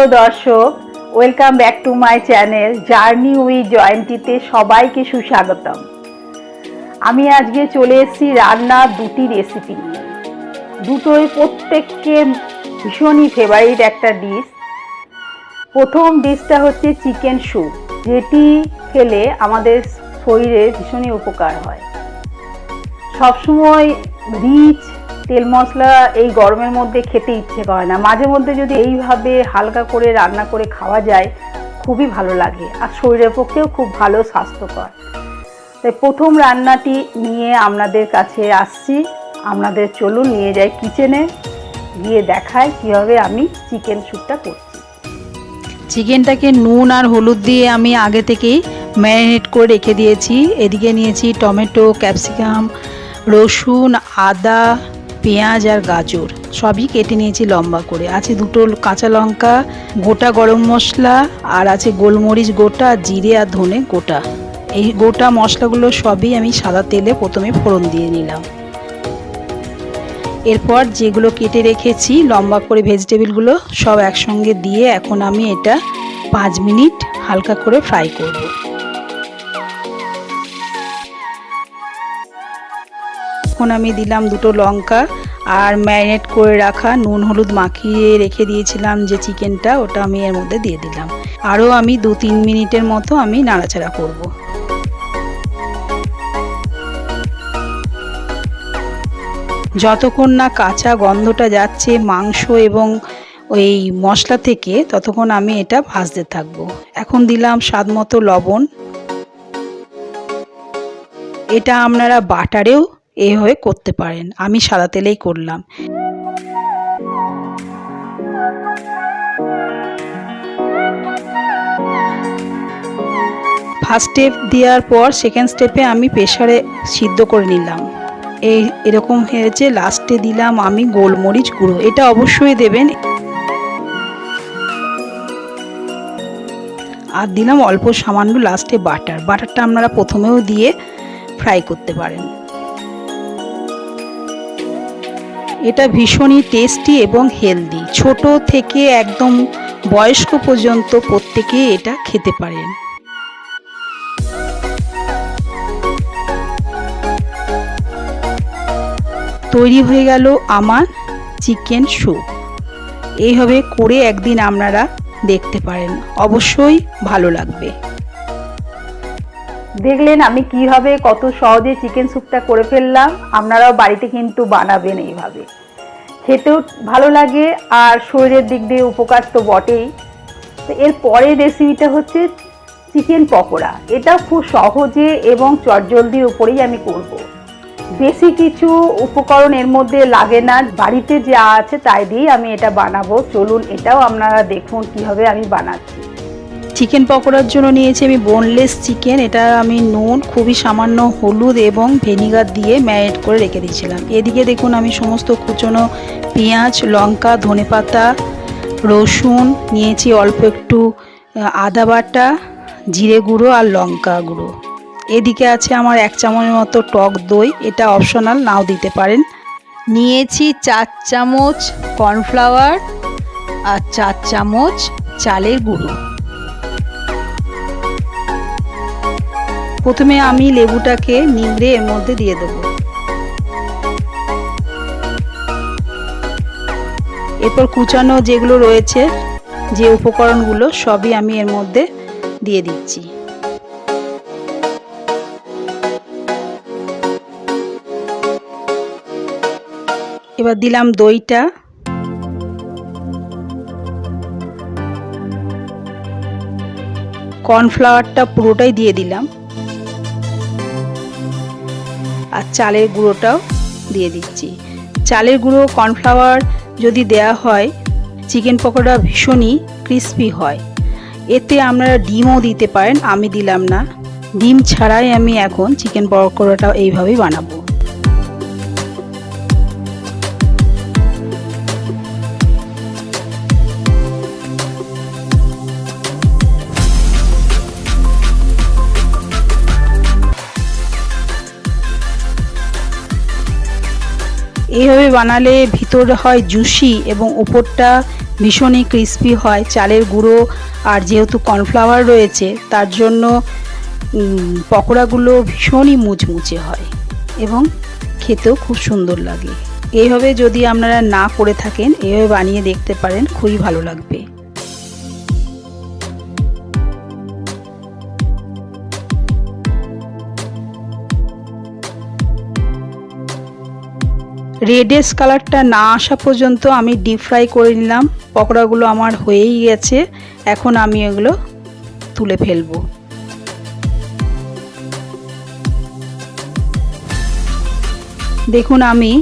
সুপ্রিয় দর্শক welcome back to my channel journey with জয়ন্তীতে সবাইকে সুস্বাগতম। আমি আজকে চলে এসেছি রান্নার দুটি রেসিপি নিয়ে। দুটোই প্রত্যেককে ভীষণই ফেভারিট একটা ডিশ প্রথম ডিশটা হচ্ছে চিকেন স্যুপ যেটি খেলে আমাদের শরীরে ভীষণই উপকার হয়। সবসময় রিচ তেল মশলা এই গরমের মধ্যে খেতে ইচ্ছে করে না। মাঝে মধ্যে যদি এইভাবে হালকা করে রান্না করে খাওয়া যায়, খুবই ভালো লাগে আর শরীরের পক্ষেও খুব ভালো, স্বাস্থ্যকর। তাই প্রথম রান্নাটি নিয়ে আপনাদের কাছে আসছি। আপনাদের চলুন নিয়ে যাই কিচেনে গিয়ে দেখায় কীভাবে আমি চিকেন স্যুপটা করছি। চিকেনটাকে নুন আর হলুদ দিয়ে আমি আগে থেকেই ম্যারিনেট করে রেখে দিয়েছি। এদিকে নিয়েছি টমেটো ক্যাপসিকাম রসুন, আদা পেঁয়াজ আর গাজর, সবই কেটে নিয়েছি লম্বা করে। আছে দুটো কাঁচা লঙ্কা, গোটা গরম মশলা, আর আছে গোলমরিচ গোটা, জিরে আর ধনে গোটা। এই গোটা মশলাগুলো সবই আমি সাদা তেলে প্রথমে ফোড়ন দিয়ে নিলাম। এরপর যেগুলো কেটে রেখেছি, লম্বা করে ভেজিটেবিলগুলো সব একসঙ্গে দিয়ে এখন আমি এটা পাঁচ মিনিট হালকা করে ফ্রাই করব। এখন আমি দিলাম দুটো লঙ্কা আর ম্যারিনেট করে রাখা নুন হলুদ মাখিয়ে রেখে দিয়েছিলাম যে চিকেনটা, ওটা আমি এর মধ্যে দিয়ে দিলাম। আরও আমি দু তিন মিনিটের মতো আমি নাড়াচাড়া করব। যতক্ষণ না কাঁচা গন্ধটা যাচ্ছে মাংস এবং ওই মশলা থেকে, ততক্ষণ আমি এটা ভাজতে থাকব। এখন দিলাম স্বাদ মতো লবণ। এটা আপনারা বাটারেও এভাবে করতে পারেন। আমি সাদা তেলেই করলাম। ফার্স্ট স্টেপ দেওয়ার পর সেকেন্ড স্টেপে আমি প্রেশারে সিদ্ধ করে নিলাম। এই, এরকম হয়েছে। লাস্টে দিলাম আমি গোলমরিচ গুঁড়ো। এটা অবশ্যই দেবেন। আর দিলাম অল্প সামান্য লাস্টে বাটার বাটারটা আপনারা প্রথমেও দিয়ে ফ্রাই করতে পারেন। এটা ভীষণই টেস্টি এবং হেলদি ছোট থেকে একদম বয়স্ক পর্যন্ত প্রত্যেকে এটা খেতে পারেন। তৈরি হয়ে গেল আমার চিকেন স্যুপ এইভাবে করে একদিন আপনারা দেখতে পারেন। অবশ্যই ভালো লাগবে। দেখলেন আমি কীভাবে কত সহজে চিকেন স্যুপটা করে ফেললাম, আপনারাও বাড়িতে কিন্তু বানাবেন এইভাবে। খেতেও ভালো লাগে আর শরীরের দিক দিয়ে উপকার তো বটেই। তো এর পরের রেসিপিটা হচ্ছে চিকেন পকোড়া। এটা খুব সহজে এবং চটজলদির উপরেই আমি করব। বেশি কিছু উপকরণ এর মধ্যে লাগে না, বাড়িতে যা আছে তাই দিয়েই আমি এটা বানাবো। চলুন এটাও আপনারা দেখুন কীভাবে আমি বানাচ্ছি। চিকেন পকোড়ার জন্য নিয়েছি আমি বোনলেস চিকেন এটা আমি নুন, খুবই সামান্য হলুদ এবং ভিনিগার দিয়ে ম্যারিনেট করে রেখে দিয়েছিলাম। এদিকে দেখুন আমি সমস্ত কুচনো পেঁয়াজ, লঙ্কা, ধনেপাতা, রসুন নিয়েছি, অল্প একটু আদা বাটা, জিরে গুঁড়ো আর লঙ্কা গুঁড়ো। এদিকে আছে আমার এক চামচের মতো টক দই। এটা অপশনাল নাও দিতে পারেন। নিয়েছি চার চামচ কর্নফ্লাওয়ার আর চার চামচ চালের গুঁড়ো। প্রথমে আমি লেবুটাকে নিংড়ে এর মধ্যে দিয়ে দেব। এরপর কুচানো যেগুলো রয়েছে, যে উপকরণগুলো, সবই আমি এর মধ্যে দিয়ে দিচ্ছি। এবার দিলাম দইটা। কর্নফ্লাওয়ারটা পুরোটাই দিয়ে দিলাম। আর চালের গুঁড়োটাও দিয়ে দিচ্ছি। চালের গুঁড়ো কর্নফ্লাওয়ার যদি দেয়া হয় চিকেন পকোড়া ভীষণই ক্রিস্পি হয়। এতে আপনারা ডিমও দিতে পারেন, আমি দিলাম না। ডিম ছাড়াই আমি এখন চিকেন পকোড়াটা এইভাবেই বানাবো। এইভাবে বানালে ভিতর হয় জুসি এবং উপরটা ভীষণই ক্রিস্পি হয়। চালের গুঁড়ো আর যেহেতু কর্নফ্লাওয়ার রয়েছে, তার জন্য পকোড়াগুলো ভীষণই মুচমুচে হয় এবং খেতেও খুব সুন্দর লাগে। এইভাবে যদি আপনারা না করে থাকেন, এইভাবে বানিয়ে দেখতে পারেন, খুবই ভালো লাগবে। রেডেস কালারটা না আসা পর্যন্ত আমি ডিপ ফ্রাই করে নিলাম। পকোড়াগুলো আমার হয়েই গেছে। এখন আমি এগুলো তুলে ফেলব। দেখুন আমি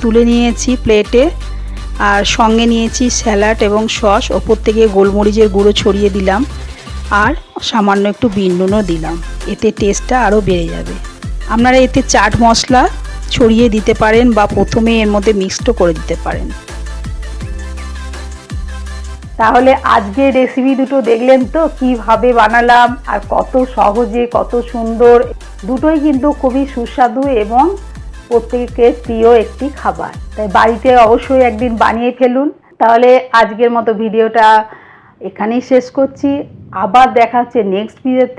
তুলে নিয়েছি প্লেটে আর সঙ্গে নিয়েছি স্যালাড এবং সস ওপর থেকে গোলমরিচের গুঁড়ো ছড়িয়ে দিলাম, আর সামান্য একটু বিন নুনও দিলাম। এতে টেস্টটা আরও বেড়ে যাবে। আপনারা এতে চাট মশলা ছড়িয়ে দিতে পারেন বা প্রথমে এর মধ্যে মিক্সডও করে দিতে পারেন। তাহলে আজকের রেসিপি দুটো দেখলেন তো? কীভাবে বানালাম? আর কত সহজে, কত সুন্দর? দুটোই কিন্তু খুবই সুস্বাদু এবং প্রত্যেকের প্রিয় একটি খাবার। তাই বাড়িতে অবশ্যই একদিন বানিয়ে ফেলুন। তাহলে আজকের মতো ভিডিওটা এখানেই শেষ করছি। আবার দেখা হচ্ছে নেক্সট ভিডিওতে